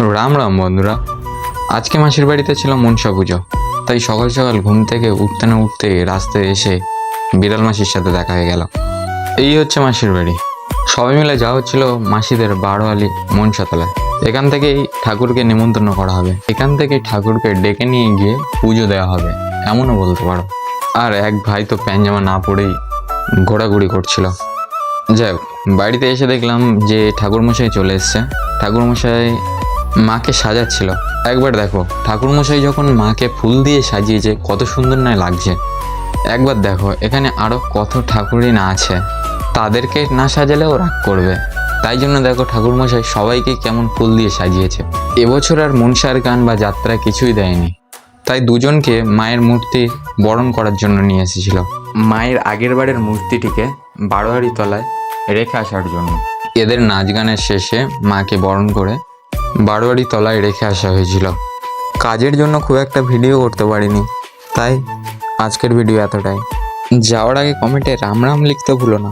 রাম রাম বন্ধুরা। আজকে মাসির বাড়িতে ছিল মনসা পুজো। তাই সকাল সকাল ঘুম থেকে উঠতে না উঠতে রাস্তায় এসে বিড়াল মাসির সাথে দেখা হয়ে গেল। এই হচ্ছে মাসির বাড়ি। সবাই মিলে যাওয়া হচ্ছিল মাসিদের বারোয়ালি মনসাতলায় এখান থেকেই ঠাকুরকে নিমন্ত্রণ করা হবে। এখান থেকে ঠাকুরকে ডেকে নিয়ে গিয়ে পুজো দেওয়া হবে। এমনও বলতে পারো। আর এক ভাই তো প্যান জামা না পরেই ঘোরাঘুরি করছিল। যাই হোক, বাড়িতে এসে দেখলাম যে ঠাকুরমশাই চলে এসছে। ঠাকুরমশাই মাকে সাজাচ্ছিল। একবার দেখো, ঠাকুরমশাই যখন মাকে ফুল দিয়ে সাজিয়েছে, কত সুন্দর না লাগছে। একবার দেখো, এখানে আরও কত ঠাকুরই না আছে। তাদেরকে না সাজালেও রাগ করবে। তাই জন্য দেখো, ঠাকুরমশাই সবাইকে কেমন ফুল দিয়ে সাজিয়েছে। এবছর আর মনসার গান বা যাত্রা কিছুই দেয়নি। তাই দুজনকে মায়ের মূর্তি বরণ করার জন্য নিয়ে এসেছিল। মায়ের আগের বারের মূর্তিটিকে বারোয়ারি তলায় রেখে আসার জন্য। এদের নাচ গানের শেষে মাকে বরণ করে বারোয়ারি তলায় রেখে আসা হয়েছিল। কাজের জন্য খুব একটা ভিডিও করতে পারিনি। তাই আজকের ভিডিও এতটাই। যাওয়ার আগে কমেন্টে রাম রাম লিখতে ভুলো না।